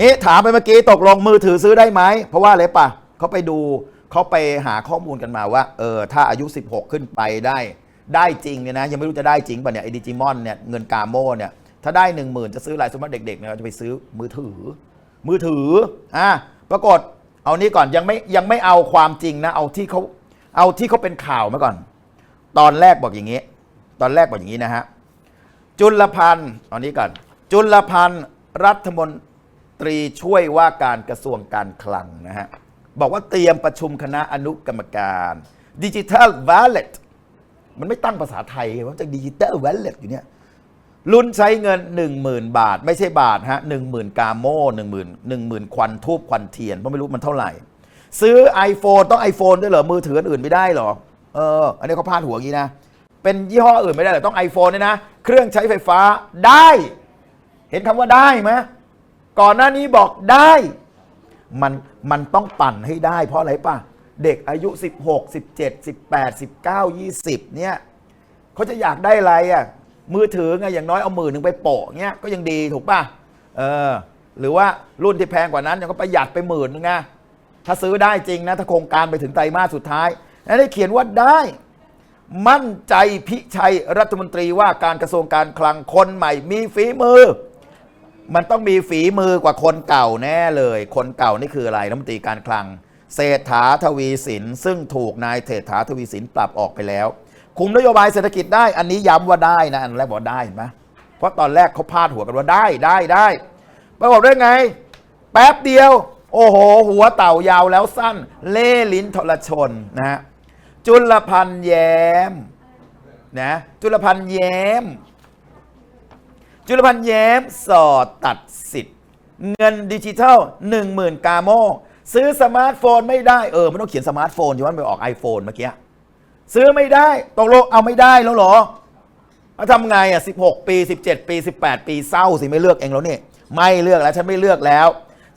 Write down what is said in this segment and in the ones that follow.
นี่ถามไปเมื่อกี้ตกลงมือถือซื้อได้ไหม เพราะว่าอะไรปะเขาไปดูเขาไปหาข้อมูลกันมาว่าเออถ้าอายุ 16 ขึ้นไปได้ได้จริงเนี่ยนะ ยังไม่รู้จะได้จริงป่ะเนี่ยไอดิจิมอนเนี่ยเงินกาโมเนี่ยถ้าได้ 1 0,000 จะซื้ออะไรสมมติเด็กๆเนี่ยจะไปซื้อมือถือ มือถืออะปรากฏเอานี้ก่อนยังไม่ยังไม่เอาความจริงนะ เอาที่เขาเอาที่เขาเป็นข่าวมาก่อน ตอนแรกบอกอย่างนี้ ตอนแรกบอกอย่างนี้นะฮะจุลพันธ์ตอนนี้ก่อนจุลพันธ์รัฐมนตรี ตรีช่วยว่าการกระทรวงการคลังนะฮะ บอกว่าเตรียมประชุมคณะอนุกรรมการดิจิทัล Wallet มันไม่ตั้งภาษาไทยว่าจะดิจิทัล Wallet อยู่เนี่ยลุ้นใช้เงิน 10,000 บาท ไม่ใช่บาทฮะ10,000 กาโม่10,000 10,000 ควันทูบควันเทียนเพราะไม่รู้มันเท่าไหร่ ซื้อ iPhone ต้อง iPhone ด้วยเหรอ มือถืออื่นไม่ได้เหรอ เออ อันนี้เขาพาดหัวอย่างนี้นะ เป็นยี่ห้ออื่นไม่ได้เหรอ ต้อง iPhone เนี่ยนะ เครื่องใช้ไฟฟ้าได้ เห็นคำว่าได้ไหม ก่อนหน้านี้บอกได้ มันมันต้องปั่นให้ได้ เพราะอะไรป่ะ เด็กอายุ 16 17 18 19 20 เนี่ยเขาจะอยากได้อะไรอะมือถือไงอย่างน้อยเอามือหนึ่งไปโปะเงี้ยก็ยังดีถูกป่ะเออหรือว่ารุ่นที่แพงกว่านั้นยังก็ประหยัดไปหมื่นนึงนะถ้าซื้อได้จริงนะ ถ้าโครงการไปถึงไตรมาสสุดท้ายแล้วได้เขียนว่าได้ มั่นใจพิชัยรัฐมนตรีว่าการกระทรวงการคลังคนใหม่มีฝีมือ มันต้องมีฝีมือกว่าคนเก่าแน่เลย คนเก่านี่คืออะไรรัฐมนตรีการคลัง เศรษฐาทวีสิน ซึ่งถูกนายเศรษฐาทวีสินปรับออกไปแล้ว คุมนโยบายเศรษฐกิจได้ อันนี้ย้ำว่าได้นะ อันแรกบอกได้เห็นไหมเพราะตอนแรกเขาพาดหัวกันว่าได้ได้ได้ปรากฏได้ไง แป๊บเดียว โอ้โห หัวเต่ายาวแล้วสั้น เล่ลิ้นทรชนนะฮะจุลพันธ์แย้มนะจุลพันธ์แย้ม จุลพันธ์แย้มสอดตัดสิทธิ์ เงินดิจิทัล 10,000 กาโม ซื้อสมาร์ทโฟนไม่ได้ เออไม่ต้องเขียนสมาร์ทโฟนอยู่ว่าไปออก iPhone เมื่อกี้ ซื้อไม่ได้ตกลงเอาไม่ได้แล้วเหรอแล้วทำไงอะ 16 ปี 17 ปี 18 ปีเศร้าสิไม่เลือกเองแล้วนี่ไม่เลือกแล้วฉันไม่เลือกแล้ว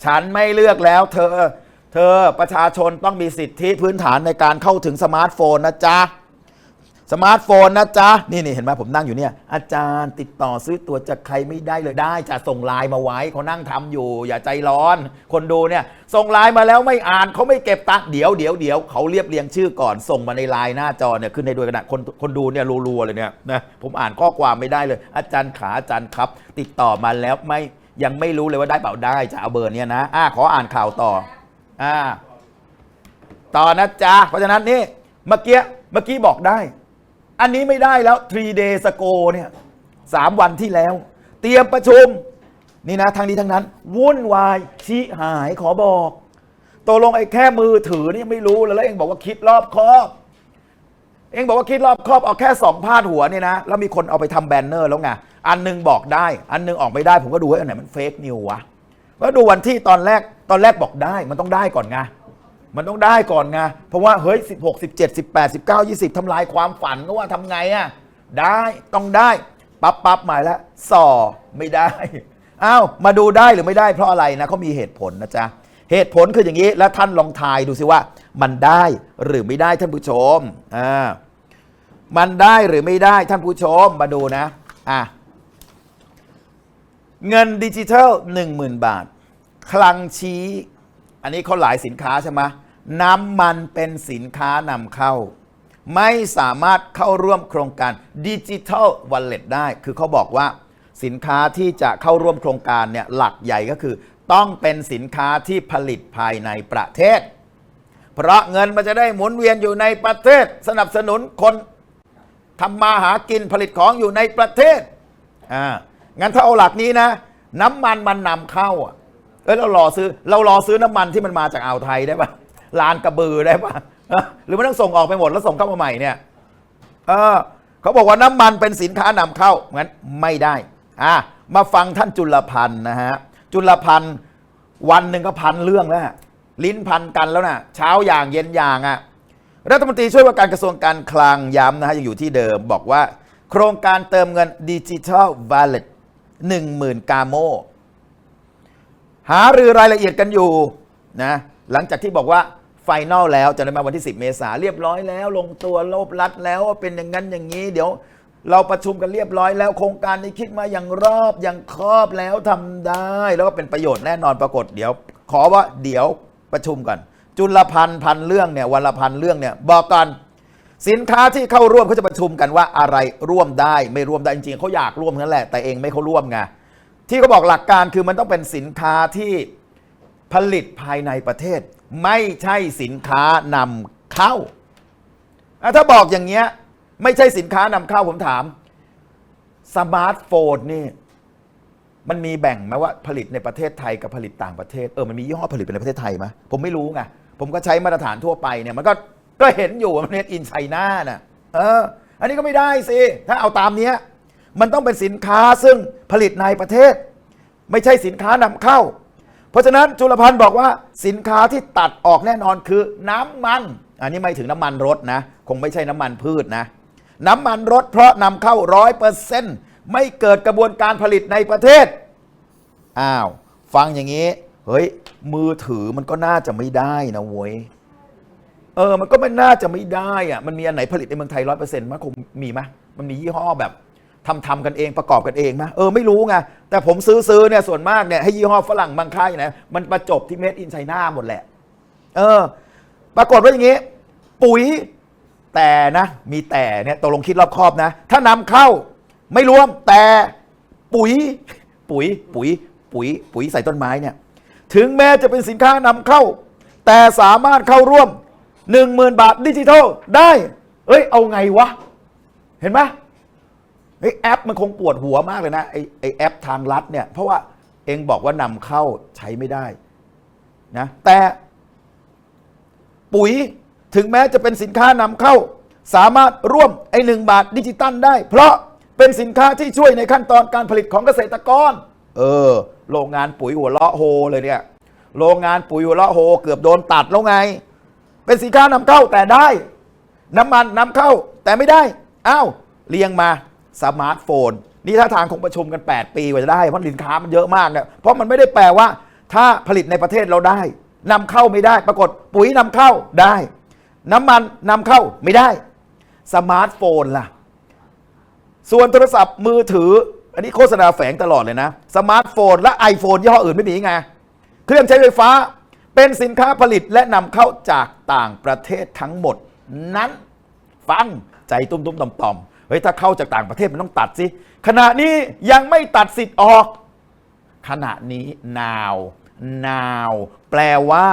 ฉันไม่เลือกแล้ว เธอ เธอประชาชนต้องมีสิทธิพื้นฐานในการเข้าถึงสมาร์ทโฟนนะจ๊ะ สมาร์ทโฟนนะจ๊ะ นี่นี่เห็นไหมผมนั่งอยู่เนี่ย อาจารย์ติดต่อซื้อตัวจากใครไม่ได้เลยได้จะส่งไลน์มาไว้เขานั่งทำอยู่ อย่าใจร้อน คนดูเนี่ย ส่งไลน์มาแล้วไม่อ่านเขาไม่เก็บตังเดี๋ยวเดี๋ยวเดี๋ยวเขาเรียบเรียงชื่อก่อนส่งมาในไลน์หน้าจอเนี่ยขึ้นในด้วยกันนะคนคนดูเนี่ยรัวๆเลยเนี่ยนะผมอ่านข้อความไม่ได้เลย อาจารย์ขาอาจารย์ครับ ติดต่อมาแล้วไม่ยังไม่รู้เลยว่าได้เปล่าได้จะเอาเบอร์เนี่ยนะอ่าขออ่านข่าวต่ออ่าต่อนะจ๊ะเพราะฉะนั้นนี่เมื่อกี้เมื่อกี้บอกได้ อันนี้ไม่ได้แล้ว 3 days ago เนี่ยสามวันที่แล้ว เตรียมประชุม นี่นะทางนี้ทั้งนั้น วุ่นวายชี้หายขอบอกตกลงไอ้แค่มือถือนี่ไม่รู้เลยแล้วเองบอกว่าคิดรอบครอบ เองบอกว่าคิดรอบครอบเอาแค่สองพาดหัวเนี่ยนะ แล้วมีคนเอาไปทำแบนเนอร์แล้วไงอันหนึงบอกได้ อันหนึงออกไม่ได้ ผมก็ดูว่าอันไหนมันเฟกนิววะแล้วดูวันที่ตอนแรกตอนแรกบอกได้มันต้องได้ก่อนไง มันต้องได้ก่อนไง เพราะว่าเฮ้ย 16 17 18 19 20ทำลายความฝันก็ว่าทำไงอะได้ต้องได้ ปั๊บปั๊บหมายแล้วสอไม่ได้อ้าวมาดูได้หรือไม่ได้เพราะอะไรนะเขามีเหตุผลนะจ๊ะ เหตุผลคืออย่างนี้ แล้วท่านลองทายดูสิว่า มันได้หรือไม่ได้ท่านผู้ชมอ่ามันได้หรือไม่ได้ท่านผู้ชมมาดูนะอะเงินดิจิทัล 10,000 บาท คลังชี้ อันนี้เขาหลายสินค้าใช่ไหมน้ำมันเป็นสินค้านำเข้า ไม่สามารถเข้าร่วมโครงการดิจิทัลวอลเล็ตได้ คือเขาบอกว่าสินค้าที่จะเข้าร่วมโครงการเนี่ยหลักใหญ่ก็คือ ต้องเป็นสินค้าที่ผลิตภายในประเทศ เพราะเงินมันจะได้หมุนเวียนอยู่ในประเทศ สนับสนุนคนทำมาหากินผลิตของอยู่ในประเทศอ่างั้นถ้าเอาหลักนี้นะ น้ำมันมันนำเข้าอะ เอ้ยเรารอซื้อเรารอซื้อน้ำมันที่มันมาจากอ่าวไทยได้ปะลานกระบือได้ปะหรือมันต้องส่งออกไปหมดแล้วส่งเข้ามาใหม่เนี่ยเออเขาบอกว่าน้ำมันเป็นสินค้านำเข้างั้นไม่ได้อะมาฟังท่านจุลพันธ์นะฮะจุลพันธ์วันหนึ่งก็พันเรื่องแล้วลิ้นพันกันแล้วนะเช้าอย่างเย็นอย่างอะรัฐมนตรีช่วยว่าการกระทรวงการคลังย้ำนะฮะยังอยู่ที่เดิมบอกว่า โครงการเติมเงินดิจิทัลวอลเล็ตหนึ่งหมื่นกาโม หารือรายละเอียดกันอยู่นะหลังจากที่บอกว่าไฟนอลแล้วจะได้มาวันที่ 10 เมษาเรียบร้อยแล้วลงตัวโลบลัดแล้วว่าเป็นอย่างนั้นอย่างนี้ เดี๋ยวเราประชุมกันเรียบร้อยแล้ว โครงการนี้คิดมาอย่างรอบอย่างครอบแล้วทำได้ แล้วก็เป็นประโยชน์แน่นอนปรากฏเดี๋ยว ขอว่าเดี๋ยวประชุมกัน จุลพันธ์พันเรื่องเนี่ยวันละพันเรื่องเนี่ยบอกกันสินค้าที่เข้าร่วมเขาจะประชุมกันว่าอะไรร่วมได้ไม่ร่วมได้จริงๆเขาอยากร่วมนั่นแหละแต่เองไม่เขาร่วมไง ที่เขาบอกหลักการคือมันต้องเป็นสินค้าที่ผลิตภายในประเทศ ไม่ใช่สินค้านำเข้า ถ้าบอกอย่างเงี้ยไม่ใช่สินค้านำเข้าผมถามสมาร์ทโฟนนี่มันมีแบ่งไหมว่าผลิตในประเทศไทยกับผลิตต่างประเทศเออมันมียี่ห้อผลิตในประเทศไทยไหมผมไม่รู้ไงผมก็ใช้มาตรฐานทั่วไปเนี่ยมันก็ก็เห็นอยู่ว่ามันเนอินไชน่าน่ะเออ อันนี้ก็ไม่ได้สิถ้าเอาตามเนี้ย มันต้องเป็นสินค้าซึ่งผลิตในประเทศ ไม่ใช่สินค้านำเข้า เพราะฉะนั้นจุลพันธ์บอกว่าสินค้าที่ตัดออกแน่นอนคือน้ำมัน อันนี้ไม่ถึงน้ำมันรถนะ คงไม่ใช่น้ำมันพืชนะ น้ำมันรถเพราะนำเข้าร้อยเปอร์เซ็นต์ไม่เกิดกระบวนการผลิตในประเทศอ้าวฟังอย่างนี้เฮ้ยมือถือมันก็น่าจะไม่ได้นะเว้ยเออ มันก็ไม่น่าจะไม่ได้อะมันมีอันไหนผลิตในเมืองไทยร้อยเปอร์เซ็นต์มั้ยคงมีไหมยมันมียี่ห้อแบบ ทำทำกันเองประกอบกันเองมยเออไม่รู้ไงแต่ผมซื้อซื้อเนี่ยส่วนมากเนี่ยให้ยี่ห้อฝรั่งบางค่ายนะมันมาจบที่เมดอินไชน่าหมดแหละ เออ ปรากฏว่าอย่างนี้ ปุ๋ยแต่นะ มีแต่เนี่ยตกลงคิดรอบคอบนะ ถ้านำเข้าไม่รวมแต่ปุ๋ย ปุ๋ย ปุ๋ย ปุ๋ย ปุ๋ยใส่ต้นไม้เนี่ย ถึงแม้จะเป็นสินค้านำเข้า แต่สามารถเข้าร่วม 10,000 บาทดิจิทัลได้ เอ้ย เอาไงวะ เห็นไหม เฮ้ยแอปมันคงปวดหัวมากเลยนะไอไอแอปทางลัดเนี่ย เพราะว่าเองบอกว่านำเข้าใช้ไม่ได้นะแต่ปุ๋ยถึงแม้จะเป็นสินค้านำเข้า สามารถร่วมไอ้หนึ่งบาทดิจิตัลได้ เพราะเป็นสินค้าที่ช่วยในขั้นตอนการผลิตของเกษตรกร เออ โรงงานปุ๋ยหัวเราะโฮเลยเนี่ย โรงงานปุ๋ยหัวเราะโฮ เกือบโดนตัดแล้วไง เป็นสินค้านำเข้าแต่ได้ น้ำมันนำเข้าแต่ไม่ได้อ้าวเรียงมา สมาร์ทโฟน นี่ถ้าทางคงประชุมกัน 8 ปีกว่าจะได้เพราะสินค้ามันเยอะมากเนี่ยเพราะมันไม่ได้แปลว่า ถ้าผลิตในประเทศเราได้นำเข้าไม่ได้ ปรากฏปุ๋ยนำเข้าได้ น้ำมันนำเข้าไม่ได้สมาร์ทโฟนล่ะ ส่วนโทรศัพท์มือถือ อันนี้โฆษณาแฝงตลอดเลยนะ สมาร์ทโฟน และ iPhone ยี่ห้ออื่นไม่มีไง เครื่องใช้ไฟฟ้าเป็นสินค้าผลิตและนำเข้าจากต่างประเทศทั้งหมด นั้น ฟังใจตุ้มๆต่อมๆ เฮ้ยถ้าเข้าจากต่างประเทศมันต้องตัดสิขณะนี้ยังไม่ตัดสิทธิ์ออก ขณะนี้ now now แปลว่า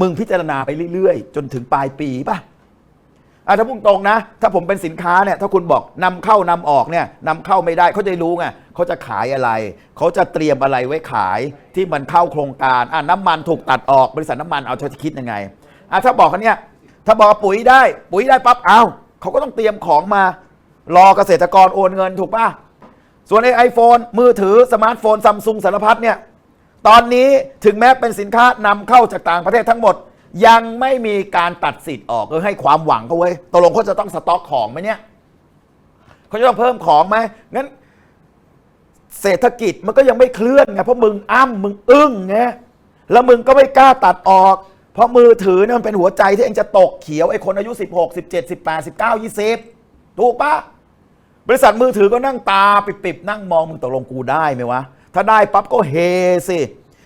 มึงพิจารณาไปเรื่อยๆ จนถึงปลายปีป่ะอะถ้าพุ่งตรงนะ ถ้าผมเป็นสินค้าเนี่ย ถ้าคุณบอกนำเข้านำออกเนี่ยนำเข้าไม่ได้เขาจะรู้ไงเขาจะขายอะไร เขาจะเตรียมอะไรไว้ขายที่มันเข้าโครงการอะน้ำมันถูกตัดออกบริษัทน้ำมันเอาจะคิดยังไงอะถ้าบอกกันเนี่ยถ้าบอกปุ๋ยได้ ปุ๋ยได้ปั๊บเอ้าเขาก็ต้องเตรียมของมา รอเกษตรกรโอนเงินถูกป่ะ ส่วนไอไอโฟนมือถือสมาร์ทโฟนซัมซุงสารพัดเนี่ย ตอนนี้ถึงแม้เป็นสินค้านำเข้าจากต่างประเทศทั้งหมด ยังไม่มีการตัดสิทธิ์ออกเออให้ความหวังเขาเว้ยตกลงเขาจะต้องสต็อกของไหมเนี่ยเขาจะต้องเพิ่มของไหมงั้น เศรษฐกิจมันก็ยังไม่เคลื่อนไงเพราะมึงอ้ำมึงอึ้งไงแล้วมึงก็ไม่กล้าตัดออก เพราะมือถือเนี่ยมันเป็นหัวใจที่เองจะตกเขียวไอ้คนอายุ 16 17 18 19 20 ถูกปะ บริษัทมือถือก็นั่งตาปิบๆนั่งมองมึงตกลงกูได้ไหมวะ ถ้าได้ปั๊บก็เฮสิ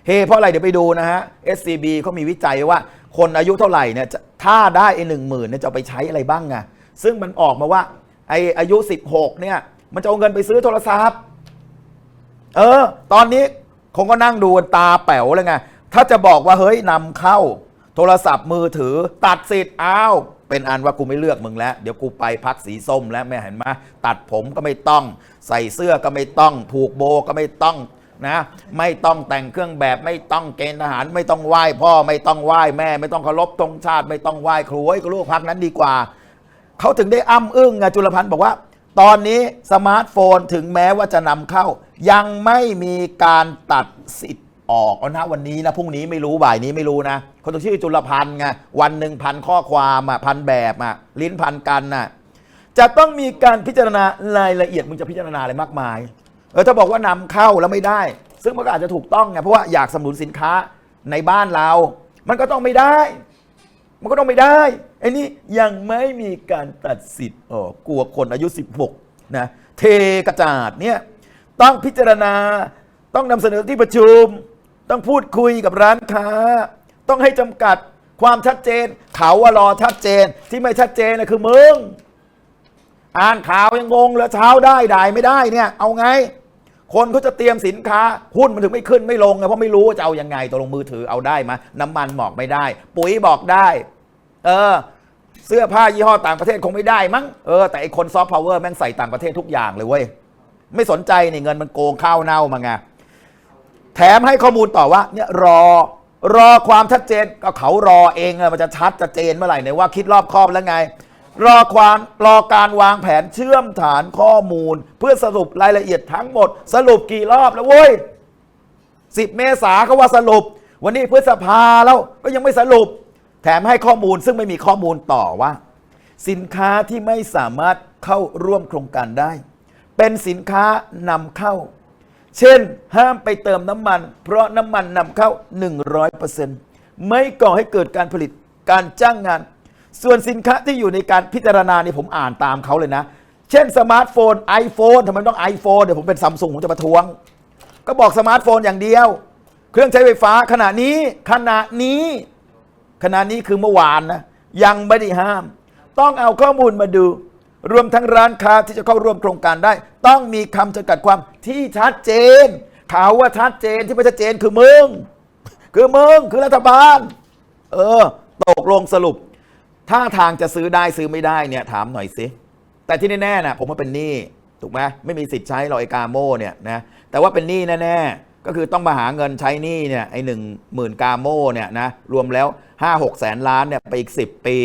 เฮเพราะอะไรเดี๋ยวไปดูนะฮะ SCB เขามีวิจัยว่าคนอายุเท่าไหร่เนี่ยถ้าได้ไอ้หนึ่งหมื่นเนี่ยจะไปใช้อะไรบ้างไงซึ่งมันออกมาว่าไออายุ 16 เนี่ย มันจะเอาเงินไปซื้อโทรศัพท์ เออ ตอนนี้คงก็นั่งดูตาแป๋วเลยไง ถ้าจะบอกว่าเฮ้ยนำเข้า โทรศัพท์มือถือตัดสิทธิ์อ้าว เป็นอันว่ากูไม่เลือกมึงแล้ว เดี๋ยวกูไปพักสีส้มแล้วแม่เห็นไหมตัดผมก็ไม่ต้อง ใส่เสื้อก็ไม่ต้อง ผูกโบก็ไม่ต้องนะไม่ต้องแต่งเครื่องแบบไม่ต้องเกณฑ์ทหารไม่ต้องไหว้พ่อไม่ต้องไหว้แม่ ไม่ต้องเคารพธงชาติ ไม่ต้องไหว้ครูให้กูลูกพักนั้นดีกว่า เขาถึงได้อ้ำอึ้งไงจุลพันธ์บอกว่า ตอนนี้สมาร์ทโฟนถึงแม้ว่าจะนำเข้า ยังไม่มีการตัดสิทธิ์ ออกเอานะวันนี้นะพรุ่งนี้ไม่รู้บ่ายนี้ไม่รู้นะเขาต้องชื่อจุลพันธ์ไงวันหนึ่งพันข้อความอะพันแบบอะลิ้นพันกันน่ะจะต้องมีการพิจารณารายละเอียดมึงจะพิจารณาอะไรมากมายเออถ้าบอกว่านำเข้าแล้วไม่ได้ ซึ่งมันก็อาจจะถูกต้องไงเพราะว่าอยากสนับสนุนสินค้าในบ้านเรา มันก็ต้องไม่ได้ มันก็ต้องไม่ได้ไอ้นี่ยังไม่มีการตัดสิทธิ์ออกกลัวคนอายุ 16นะเทกระจาดเนี่ยต้องพิจารณาต้องนำเสนอที่ประชุม ต้องพูดคุยกับร้านค้า ต้องให้จำกัดความชัดเจน เขาว่ารอชัดเจนที่ไม่ชัดเจนนะคือมึง อ่านข่าวยังงงเลยเช้าได้ได้ไม่ได้เนี่ย เอาไง คนเขาจะเตรียมสินค้าหุ้นมันถึงไม่ขึ้นไม่ลงไงเพราะไม่รู้ว่าจะเอายังไงตัวลงมือถือเอาได้มาน้ำมันบอกไม่ได้ ปุ๋ยบอกได้ เออเสื้อผ้ายี่ห้อต่างประเทศคงไม่ได้มั้ง เออแต่ไอคนซอฟต์พาวเวอร์แม่งใส่ต่างประเทศทุกอย่างเลยเว้ย ไม่สนใจนี่เงินมันโกงข้าวเน่ามาไง แถมให้ข้อมูลต่อว่าเนี่ยรอรอความชัดเจนก็เขารอเองอะมันจะชัดจะเจนเมื่อไหร่เนี่ยว่าคิดรอบคอบแล้วไง รอความรอการวางแผนเชื่อมฐานข้อมูล เพื่อสรุปรายละเอียดทั้งหมด สรุปกี่รอบแล้วเว้ยสิบเมษาเขาว่าสรุป วันนี้พฤษภาแล้วก็ยังไม่สรุป แถมให้ข้อมูลซึ่งไม่มีข้อมูลต่อว่า สินค้าที่ไม่สามารถเข้าร่วมโครงการได้ เป็นสินค้านำเข้า เช่น ห้ามไปเติมน้ำมัน เพราะน้ำมันนำเข้า 100%ไม่ก่อให้เกิดการผลิตการจ้างงาน ส่วนสินค้าที่อยู่ในการพิจารณานี่ผมอ่านตามเขาเลยนะ เช่นสมาร์ทโฟน iPhone ทำไมต้อง iPhone เดี๋ยวผมเป็นซัมซุงผมจะประท้วง ก็บอกสมาร์ทโฟนอย่างเดียว เครื่องใช้ไฟฟ้าขณะนี้ขณะนี้ขณะนี้คือเมื่อวานนะยังไม่ได้ห้าม ต้องเอาข้อมูลมาดู รวมทั้งร้านค้าที่จะเข้าร่วมโครงการได้ ต้องมีคำจำกัดความที่ชัดเจนข่าวว่าชัดเจนที่ไม่ชัดเจนคือมึง คือมึง คือรัฐบาล เออ ตกลงสรุป ถ้าทางจะซื้อได้ซื้อไม่ได้เนี่ยถามหน่อยสิ แต่ที่แน่ๆนะผมว่าเป็นหนี้ถูกไหมไม่มีสิทธิ์ใช้หรอกไอ้กาโม่เนี่ยนะแต่ว่าเป็นหนี้แน่ๆก็คือต้องมาหาเงินใช้หนี้เนี่ยไอ้หนึ่งหมื่นกาโม่เนี่ยนะรวมแล้ว5 6แสนล้านเนี่ยไปอีก10ปี